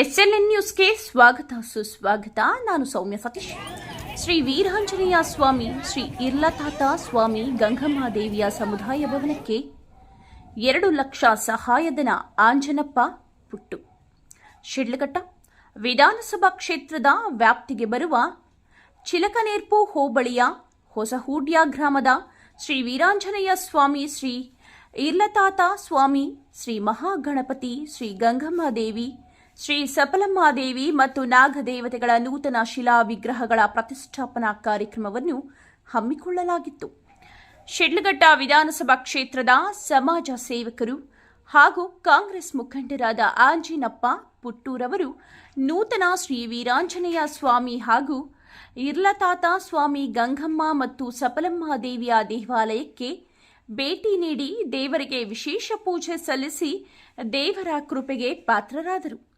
SLN ನ್ಯೂಸ್ಗೆ ಸ್ವಾಗತ, ಸುಸ್ವಾಗತ. ನಾನು ಸೌಮ್ಯ ಸತೀಶ್. ಶ್ರೀ ವೀರಾಂಜನೇಯ ಸ್ವಾಮಿ, ಶ್ರೀ ಇರ್ಲತಾತ ಸ್ವಾಮಿ ಗಂಗಮ್ಮಾದೇವಿಯ ಸಮುದಾಯ ಭವನಕ್ಕೆ ಎರಡು ಲಕ್ಷ ಸಹಾಯಧನ ಆಂಜನಪ್ಪ ಪುಟ್ಟು. ಶಿಡ್ಲಘಟ್ಟ, ವಿಧಾನಸಭಾ ಕ್ಷೇತ್ರದ ವ್ಯಾಪ್ತಿಗೆ ಬರುವ ಚಿಲಕನೇರ್ಪು ಹೋಬಳಿಯ ಹೊಸಹೂಡ್ಯ ಗ್ರಾಮದ ಶ್ರೀ ವೀರಾಂಜನೇಯ ಸ್ವಾಮಿ, ಶ್ರೀ ಇರ್ಲತಾತ ಸ್ವಾಮಿ, ಶ್ರೀ ಮಹಾಗಣಪತಿ, ಶ್ರೀ ಗಂಗಮ್ಮ ದೇವಿ ಶ್ರೀ ಸಬಲಮ್ಮಾದೇವಿ ಮತ್ತು ನಾಗದೇವತೆಗಳ ನೂತನ ಶಿಲಾ ವಿಗ್ರಹಗಳ ಪ್ರತಿಷ್ಠಾಪನಾ ಕಾರ್ಯಕ್ರಮವನ್ನು ಹಮ್ಮಿಕೊಳ್ಳಲಾಗಿತ್ತು. ಶಿಡ್ಲಘಟ್ಟ ವಿಧಾನಸಭಾ ಕ್ಷೇತ್ರದ ಸಮಾಜ ಸೇವಕರು ಹಾಗೂ ಕಾಂಗ್ರೆಸ್ ಮುಖಂಡರಾದ ಆಂಜಿನಪ್ಪ ಪುಟ್ಟೂರವರು, ನೂತನ ಶ್ರೀ ವೀರಾಂಜನೇಯ ಸ್ವಾಮಿ ಹಾಗೂ ಇರ್ಲತಾತ ಸ್ವಾಮಿ ಗಂಗಮ್ಮ ಮತ್ತು ಸಪಲಮ್ಮ ದೇವಿಯ ದೇವಾಲಯಕ್ಕೆ ಭೇಟಿ ನೀಡಿ ದೇವರಿಗೆ ವಿಶೇಷ ಪೂಜೆ ಸಲ್ಲಿಸಿ ದೇವರ ಕೃಪೆಗೆ ಪಾತ್ರರಾದರು.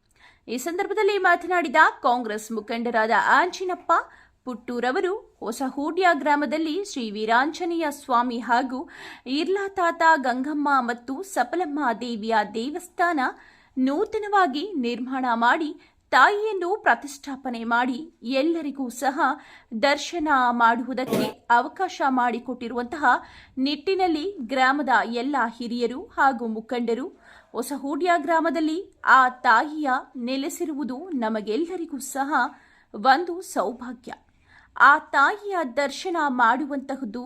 ಈ ಸಂದರ್ಭದಲ್ಲಿ ಮಾತನಾಡಿದ ಕಾಂಗ್ರೆಸ್ ಮುಖಂಡರಾದ ಆಂಜಿನಪ್ಪ ಪುಟ್ಟೂರವರು ಹೊಸಹೂಡ್ಯ ಗ್ರಾಮದಲ್ಲಿ ಶ್ರೀ ವೀರಾಂಜನೇಯ ಸ್ವಾಮಿ ಹಾಗೂ ಇರ್ಲಾತಾತ ಗಂಗಮ್ಮ ಮತ್ತು ಸಪಲಮ್ಮ ದೇವಿಯ ದೇವಸ್ಥಾನ ನೂತನವಾಗಿ ನಿರ್ಮಾಣ ಮಾಡಿ ತಾಯಿಯನ್ನು ಪ್ರತಿಷ್ಠಾಪನೆ ಮಾಡಿ ಎಲ್ಲರಿಗೂ ಸಹ ದರ್ಶನ ಮಾಡುವುದಕ್ಕೆ ಅವಕಾಶ ಮಾಡಿಕೊಟ್ಟಿರುವಂತಹ ನಿಟ್ಟಿನಲ್ಲಿ ಗ್ರಾಮದ ಎಲ್ಲ ಹಿರಿಯರು ಹಾಗೂ ಮುಖಂಡರು ಹೊಸಹೂಡ್ಯ ಗ್ರಾಮದಲ್ಲಿ ಆ ತಾಯಿಯ ನೆಲೆಸಿರುವುದು ನಮಗೆಲ್ಲರಿಗೂ ಸಹ ಒಂದು ಸೌಭಾಗ್ಯ. ಆ ತಾಯಿಯ ದರ್ಶನ ಮಾಡುವಂತಹದ್ದು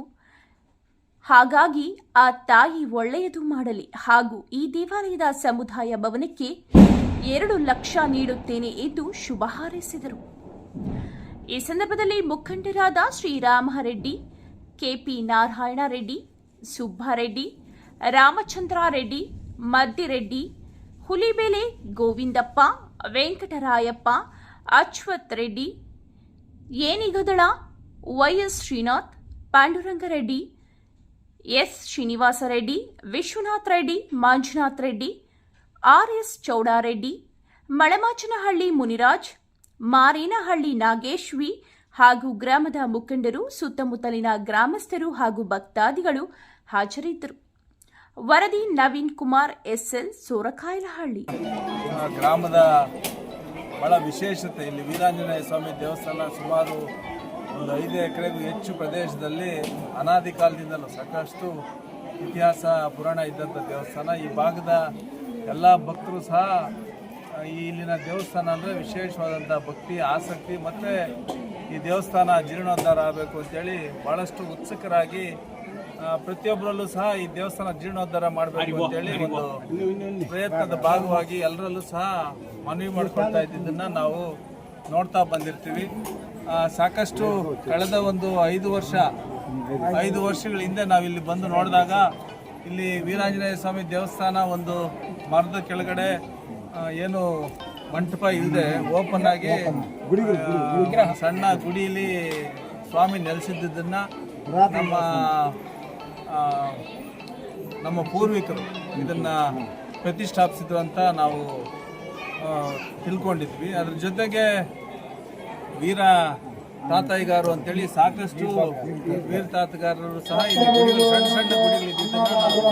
ಹಾಗಾಗಿ ಆ ತಾಯಿ ಒಳ್ಳೆಯದು ಮಾಡಲಿ. ಹಾಗೂ ಈ ದೇವಾಲಯದ ಸಮುದಾಯ ಭವನಕ್ಕೆ ಎರಡು ಲಕ್ಷ ನೀಡುತ್ತೇನೆ ಎಂದು ಶುಭ ಹಾರೈಸಿದರು. ಈ ಸಂದರ್ಭದಲ್ಲಿ ಮುಖಂಡರಾದ Sriramareddy KP Narayana Reddy, Subbareddy Ramachandra Reddy Maddireddy, Hulibele, Govindappa, Venkatarayappa, Ashwath Reddy, Enigadala, YS Srinath Pandurangareddy S Srinivasa Reddy, Vishwanath Reddy, Manjunath Reddy, R S Chowdareddy, Malamachanahalli Muniraj, Marenahalli ನಾಗೇಶ್ವಿ ಹಾಗೂ ಗ್ರಾಮದ ಮುಖಂಡರು, ಸುತ್ತಮುತ್ತಲಿನ ಗ್ರಾಮಸ್ಥರು ಹಾಗೂ ಭಕ್ತಾದಿಗಳು ಹಾಜರಿದ್ದರು. ವರದಿ ನವೀನ್ ಕುಮಾರ್ ಎಸ್ಎಲ್ ಎಲ್ ಸೋರಕಾಯಿಲಹಳ್ಳಿ ಗ್ರಾಮದ ಬಹಳ ವಿಶೇಷತೆ ಇಲ್ಲಿ ವೀರಾಂಜನೇಯ ಸ್ವಾಮಿ ದೇವಸ್ಥಾನ ಸುಮಾರು ಒಂದು ಐದು ಎಕರೆಗೂ ಹೆಚ್ಚು ಪ್ರದೇಶದಲ್ಲಿ ಅನಾದಿ ಕಾಲದಿಂದಲೂ ಸಾಕಷ್ಟು ಇತಿಹಾಸ ಪುರಾಣ ಇದ್ದಂಥ ದೇವಸ್ಥಾನ. ಈ ಭಾಗದ ಎಲ್ಲ ಭಕ್ತರು ಸಹ ಇಲ್ಲಿನ ದೇವಸ್ಥಾನ ಅಂದರೆ ವಿಶೇಷವಾದಂಥ ಭಕ್ತಿ, ಆಸಕ್ತಿ ಮತ್ತು ಈ ದೇವಸ್ಥಾನ ಜೀರ್ಣೋದ್ಧಾರ ಆಗಬೇಕು ಅಂತೇಳಿ ಭಾಳಷ್ಟು ಉತ್ಸುಕರಾಗಿ ಪ್ರತಿಯೊಬ್ಬರಲ್ಲೂ ಸಹ ಈ ದೇವಸ್ಥಾನ ಜೀರ್ಣೋದ್ಧಾರ ಮಾಡಬೇಕು ಅಂತೇಳಿ ಒಂದು ಪ್ರಯತ್ನದ ಭಾಗವಾಗಿ ಎಲ್ಲರಲ್ಲೂ ಸಹ ಮನವಿ ಮಾಡಿಕೊಳ್ತಾ ಇದ್ದಿದ್ದನ್ನ ನಾವು ನೋಡ್ತಾ ಬಂದಿರ್ತೀವಿ. ಆ, ಸಾಕಷ್ಟು ಕಳೆದ ಒಂದು ಐದು ವರ್ಷ ಐದು ವರ್ಷಗಳ ಹಿಂದೆ ನಾವು ಇಲ್ಲಿ ಬಂದು ನೋಡಿದಾಗ ಇಲ್ಲಿ ವೀರಾಂಜನೇಯ ಸ್ವಾಮಿ ದೇವಸ್ಥಾನ ಒಂದು ಮರದ ಕೆಳಗಡೆ ಏನು ಮಂಟಪ ಇಲ್ಲದೆ ಓಪನ್ ಆಗಿ ಸಣ್ಣ ಗುಡಿಯಲ್ಲಿ ಸ್ವಾಮಿ ನೆಲೆಸಿದ್ದನ್ನ ನಮ್ಮ ನಮ್ಮ ಪೂರ್ವಿಕರು ಇದನ್ನು ಪ್ರತಿಷ್ಠಾಪಿಸಿದ್ರು ಅಂತ ನಾವು ತಿಳ್ಕೊಂಡಿದ್ವಿ. ಅದ್ರ ಜೊತೆಗೆ ವೀರ ತಾತಯ್ಯಗಾರು ಅಂತೇಳಿ ಸಾಕಷ್ಟು ವೀರ ತಾತಗಾರರು ಸಹ ಇಲ್ಲಿ ಗುಡಿಗಳು ಸಣ್ಣ ಸಣ್ಣ ಗುಡಿಗಳಿದ್ದು ನಾವು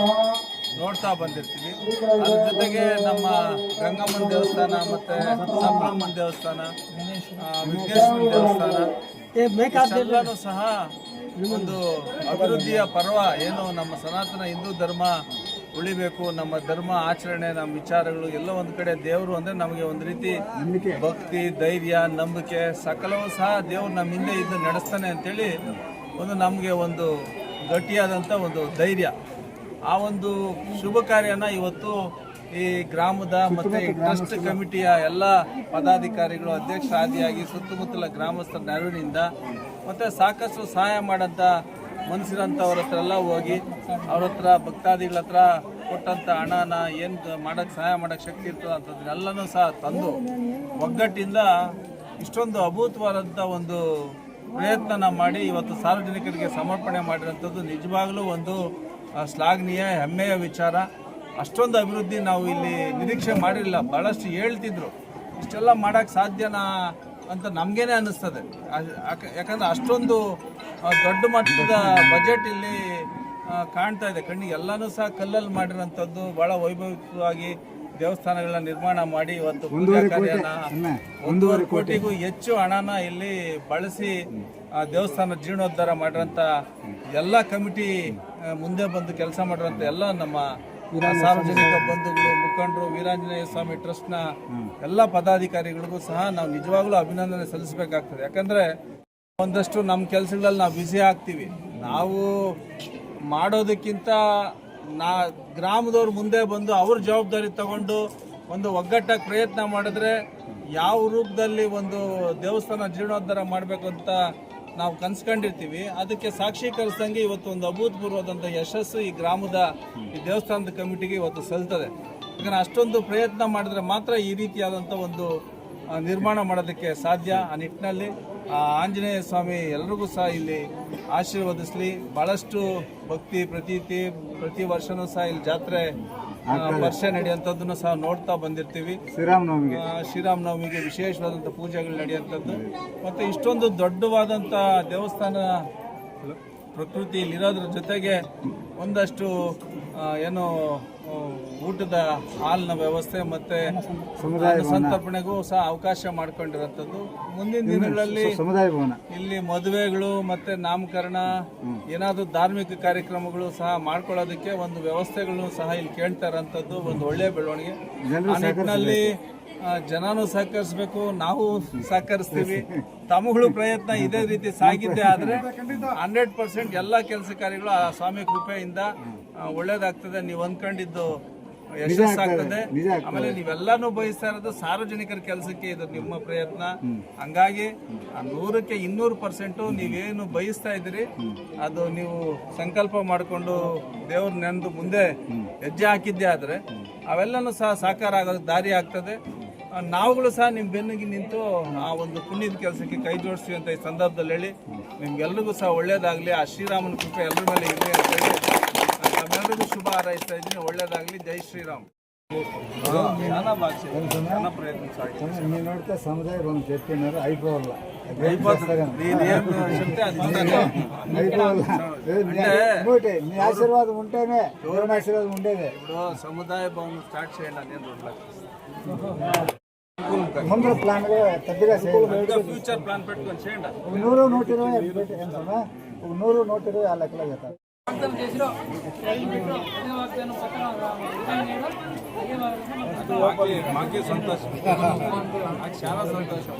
ನೋಡ್ತಾ ಬಂದಿರ್ತೀವಿ. ಅದ್ರ ಜೊತೆಗೆ ನಮ್ಮ ಗಂಗಮ್ಮನ ದೇವಸ್ಥಾನ ಮತ್ತೆ ಸಂಬ್ರಹ್ಮನ್ ದೇವಸ್ಥಾನ ವಿಘ್ನೇಶ್ವರ ದೇವಸ್ಥಾನ ಸಹ ಒಂದು ಅಭಿವೃದ್ಧಿಯ ಪರ್ವ ಏನು? ನಮ್ಮ ಸನಾತನ ಹಿಂದೂ ಧರ್ಮ ಉಳಿಬೇಕು ನಮ್ಮ ಧರ್ಮ ಆಚರಣೆ ನಮ್ಮ ವಿಚಾರಗಳು ಎಲ್ಲ ಒಂದು ಕಡೆ ದೇವರು ಅಂದರೆ ನಮಗೆ ಒಂದು ರೀತಿ ಭಕ್ತಿ ಧೈರ್ಯ ನಂಬಿಕೆ ಸಕಲವೂ ಸಹ ದೇವರು ನಮ್ಮ ಹಿಂದೆ ಇದ್ದು ನಡೆಸ್ತಾನೆ ಅಂತೇಳಿ ಒಂದು ನಮಗೆ ಒಂದು ಗಟ್ಟಿಯಾದಂಥ ಒಂದು ಧೈರ್ಯ. ಆ ಒಂದು ಶುಭ ಕಾರ್ಯನ ಇವತ್ತು ಈ ಗ್ರಾಮದ ಮತ್ತೆ ಈ ಟ್ರಸ್ಟ್ ಕಮಿಟಿಯ ಎಲ್ಲ ಪದಾಧಿಕಾರಿಗಳು ಅಧ್ಯಕ್ಷ ಆದಿಯಾಗಿ ಸುತ್ತಮುತ್ತಲ ಗ್ರಾಮಸ್ಥರ ನೆರವಿನಿಂದ ಮತ್ತೆ ಸಾಕಷ್ಟು ಸಹಾಯ ಮಾಡಂತ ಮನಸ್ಸಿರಂಥವ್ರ ಹತ್ರ ಎಲ್ಲ ಹೋಗಿ ಅವ್ರ ಹತ್ರ ಭಕ್ತಾದಿಗಳ ಹತ್ರ ಕೊಟ್ಟಂತ ಹಣನ ಏನು ಮಾಡಕ್ ಸಹಾಯ ಮಾಡಕ್ ಶಕ್ತಿ ಇರ್ತದೆ ಅಂಥದ್ದನ್ನೆಲ್ಲನೂ ಸಹ ತಂದು ಒಗ್ಗಟ್ಟಿಂದ ಇಷ್ಟೊಂದು ಅಭೂತವಾದಂಥ ಒಂದು ಪ್ರಯತ್ನನ ಮಾಡಿ ಇವತ್ತು ಸಾರ್ವಜನಿಕರಿಗೆ ಸಮರ್ಪಣೆ ಮಾಡಿರೋಂಥದ್ದು ನಿಜವಾಗ್ಲೂ ಒಂದು ಶ್ಲಾಘನೀಯ ಹೆಮ್ಮೆಯ ವಿಚಾರ. ಅಷ್ಟೊಂದು ಅಭಿವೃದ್ಧಿ ನಾವು ಇಲ್ಲಿ ನಿರೀಕ್ಷೆ ಮಾಡಿರಲಿಲ್ಲ. ಭಾಳಷ್ಟು ಹೇಳ್ತಿದ್ರು. ಇಷ್ಟೆಲ್ಲ ಮಾಡೋಕ್ಕೆ ಸಾಧ್ಯನಾ ಅಂತ ನಮಗೇನೆ ಅನ್ನಿಸ್ತದೆ. ಯಾಕಂದರೆ ಯಾಕ- ಯಾಕಂದ್ರೆ ಅಷ್ಟೊಂದು ದೊಡ್ಡ ಮಟ್ಟದ ಬಜೆಟ್ ಇಲ್ಲಿ ಕಾಣ್ತಾ ಇದೆ. ಕಣ್ಣಿಗೆ ಎಲ್ಲನೂ ಸಹ ಕಲ್ಲಲ್ಲಿ ಮಾಡಿರೋಂಥದ್ದು ಭಾಳ ವೈಭವಿಕವಾಗಿ ದೇವಸ್ಥಾನಗಳನ್ನ ನಿರ್ಮಾಣ ಮಾಡಿ ಇವತ್ತು ಪೂಜಾ ಕಾರ್ಯನ ಒಂದೂವರೆ ಕೋಟಿಗೂ ಹೆಚ್ಚು ಹಣನ ಇಲ್ಲಿ ಬಳಸಿ ಆ ದೇವಸ್ಥಾನ ಜೀರ್ಣೋದ್ಧಾರ ಮಾಡಿರೋಂಥ ಎಲ್ಲ ಕಮಿಟಿ ಮುಂದೆ ಬಂದು ಕೆಲಸ ಮಾಡಿರೋಂಥ ಎಲ್ಲ ನಮ್ಮ ಸಾರ್ವಜನಿಕ ಬಂಧುಗಳು ಮುಖಂಡರು ವೀರಾಂಜನೇಯ ಸ್ವಾಮಿ ಟ್ರಸ್ಟ್ನ ಎಲ್ಲ ಪದಾಧಿಕಾರಿಗಳಿಗೂ ಸಹ ನಾವು ನಿಜವಾಗ್ಲೂ ಅಭಿನಂದನೆ ಸಲ್ಲಿಸಬೇಕಾಗ್ತದೆ. ಯಾಕಂದ್ರೆ ಒಂದಷ್ಟು ನಮ್ಮ ಕೆಲಸಗಳಲ್ಲಿ ನಾವು ಬ್ಯುಸಿ ಆಗ್ತೀವಿ. ನಾವು ಮಾಡೋದಕ್ಕಿಂತ ನಾ ಗ್ರಾಮದವ್ರು ಮುಂದೆ ಬಂದು ಅವ್ರ ಜವಾಬ್ದಾರಿ ತಗೊಂಡು ಒಂದು ಒಗ್ಗಟ್ಟಾಗಿ ಪ್ರಯತ್ನ ಮಾಡಿದ್ರೆ ಯಾವ ರೂಪದಲ್ಲಿ ಒಂದು ದೇವಸ್ಥಾನ ಜೀರ್ಣೋದ್ಧಾರ ಮಾಡಬೇಕು ಅಂತ ನಾವು ಕನ್ಸ್ಕೊಂಡಿರ್ತೀವಿ. ಅದಕ್ಕೆ ಸಾಕ್ಷೀಕರಿಸಿದಂಗೆ ಇವತ್ತು ಒಂದು ಅಭೂತಪೂರ್ವದಂಥ ಯಶಸ್ಸು ಈ ಗ್ರಾಮದ ಈ ದೇವಸ್ಥಾನದ ಕಮಿಟಿಗೆ ಇವತ್ತು ಸಲ್ತದೆ. ಯಾಕಂದ್ರೆ ಅಷ್ಟೊಂದು ಪ್ರಯತ್ನ ಮಾಡಿದ್ರೆ ಮಾತ್ರ ಈ ರೀತಿಯಾದಂಥ ಒಂದು ನಿರ್ಮಾಣ ಮಾಡೋದಕ್ಕೆ ಸಾಧ್ಯ ಆ ನಿಟ್ಟಿನಲ್ಲಿ. ಆಂಜನೇಯ ಸ್ವಾಮಿ ಎಲ್ರಿಗೂ ಸಹ ಇಲ್ಲಿ ಆಶೀರ್ವದಿಸಲಿ. ಬಹಳಷ್ಟು ಭಕ್ತಿ, ಪ್ರತೀತಿ, ಪ್ರತಿ ವರ್ಷನೂ ಸಹ ಇಲ್ಲಿ ಜಾತ್ರೆ ವರ್ಷ ನಡೆಯುವಂಥದ್ದನ್ನು ಸಹ ನೋಡ್ತಾ ಬಂದಿರ್ತೀವಿ. ಶ್ರೀರಾಮನವಮಿಗೆ. ಶ್ರೀರಾಮನವಮಿಗೆ ವಿಶೇಷವಾದಂಥ ಪೂಜೆಗಳು ನಡೆಯುವಂಥದ್ದು. ಮತ್ತು ಇಷ್ಟೊಂದು ದೊಡ್ಡವಾದಂಥ ದೇವಸ್ಥಾನ ಪ್ರಕೃತಿ ಇಲ್ಲಿರೋದ್ರ ಜೊತೆಗೆ ಒಂದಷ್ಟು ಏನು ಊಟದ ಹಾಲ್ನ ವ್ಯವಸ್ಥೆ ಮತ್ತೆ ಸಮುದಾಯ ಸಂತರ್ಪಣೆಗೂ ಸಹ ಅವಕಾಶ ಮಾಡ್ಕೊಂಡಿರೋಂಥದ್ದು ಮುಂದಿನ ದಿನಗಳಲ್ಲಿ ಸಮುದಾಯ ಭವನ. ಇಲ್ಲಿ ಮದುವೆಗಳು ಮತ್ತೆ ನಾಮಕರಣ ಏನಾದರೂ ಧಾರ್ಮಿಕ ಕಾರ್ಯಕ್ರಮಗಳು ಸಹ ಮಾಡ್ಕೊಳ್ಳೋದಕ್ಕೆ ಒಂದು ವ್ಯವಸ್ಥೆಗಳನ್ನು ಸಹ ಇಲ್ಲಿ ಕೇಳ್ತಾ ಇರೋಂಥದ್ದು ಒಂದು ಒಳ್ಳೆಯ ಬೆಳವಣಿಗೆ. ಆ ನಿಟ್ಟಿನಲ್ಲಿ ಜನನೂ ಸಹಕರಿಸಬೇಕು ನಾವು ಸಹಕರಿಸ್ತೀವಿ. ತಮಗಳು ಪ್ರಯತ್ನ ಇದೇ ರೀತಿ ಸಾಗಿದ್ದೆ ಆದರೆ ಹಂಡ್ರೆಡ್ ಪರ್ಸೆಂಟ್ ಎಲ್ಲ ಕೆಲಸ ಕಾರ್ಯಗಳು ಆ ಸ್ವಾಮಿ ಕೃಪೆಯಿಂದ ಒಳ್ಳೇದಾಗ್ತದೆ. ನೀವು ಅಂದ್ಕೊಂಡಿದ್ದು ಯಶಸ್ಸಾಗ್ತದೆ. ಆಮೇಲೆ ನೀವೆಲ್ಲಾನು ಬಯಸ್ತಾ ಇರೋದು ಸಾರ್ವಜನಿಕರ ಕೆಲಸಕ್ಕೆ ಇದು ನಿಮ್ಮ ಪ್ರಯತ್ನ. ಹಂಗಾಗಿ ಆ ನೂರಕ್ಕೆ ಇನ್ನೂರು ಪರ್ಸೆಂಟು ನೀವೇನು ಬಯಸ್ತಾ ಇದ್ದೀರಿ ಅದು ನೀವು ಸಂಕಲ್ಪ ಮಾಡಿಕೊಂಡು ದೇವ್ರ ನೆನೆದು ಮುಂದೆ ಹೆಜ್ಜೆ ಹಾಕಿದ್ದೆ ಆದ್ರೆ ಅವೆಲ್ಲನೂ ಸಹ ಸಾಕಾರ ಆಗೋದಕ್ಕೆ ದಾರಿ ಆಗ್ತದೆ. ನಾವುಗಳು ಸಹ ನಿಮ್ಮ ಬೆನ್ನಿಗೆ ನಿಂತು ಆ ಒಂದು ಪುಣ್ಯದ ಕೆಲಸಕ್ಕೆ ಕೈ ಜೋಡಿಸ್ತೀವಿ ಅಂತ ಈ ಸಂದರ್ಭದಲ್ಲಿ ಹೇಳಿ ನಿಮ್ಗೆಲ್ರಿಗೂ ಸಹ ಒಳ್ಳೇದಾಗಲಿ ಆ ಶ್ರೀರಾಮನ ಕೃಪೆ ಎಲ್ಲರ ಮೇಲೆ ಇರಲಿ ಅಂತ ಹೇಳಿ ನಾನು ತಮ್ಮೆಲ್ಲರಿಗೂ ಶುಭ ಹಾರೈಸ್ತಾ ಇದ್ದೀನಿ ಒಳ್ಳೇದಾಗಲಿ ಜೈ ಶ್ರೀರಾಮ್ ಜ್ಞಾನ ಭಾಷೆ ಜ್ಞಾನ ಪ್ರಯತ್ನ ಸಾಗಿ ನೀವು ನೋಡ್ತಾ ಸಮುದಾಯ ಭವನ చెప్తున్నారు అయిపోవాల ನೀನೇನು ಶಕ್ತಿ ಅದು ಇಷ್ಟನೇ. అయిపోవాల ఇంకోటి నీ ఆశీర్వాదం ఉంటేనే దేవుని ఆశీర్వాదం ఉండేదే ఇప్పుడు సముదాయ భవన్ స్టార్ట్ చేయండి నేను రెండు లక్షలు ముందర ప్లాన్ పెద్దగా ఫ్యూచర్ ప్లాన్ పెట్టుకొని చేయండి. ఒక నూరు నూట ఇరవై? ఒక నూరు నూట ఇరవై ఆ లెక్కలో చేస్తారు. మాకే సంతోషం. నాకు చాలా సంతోషం.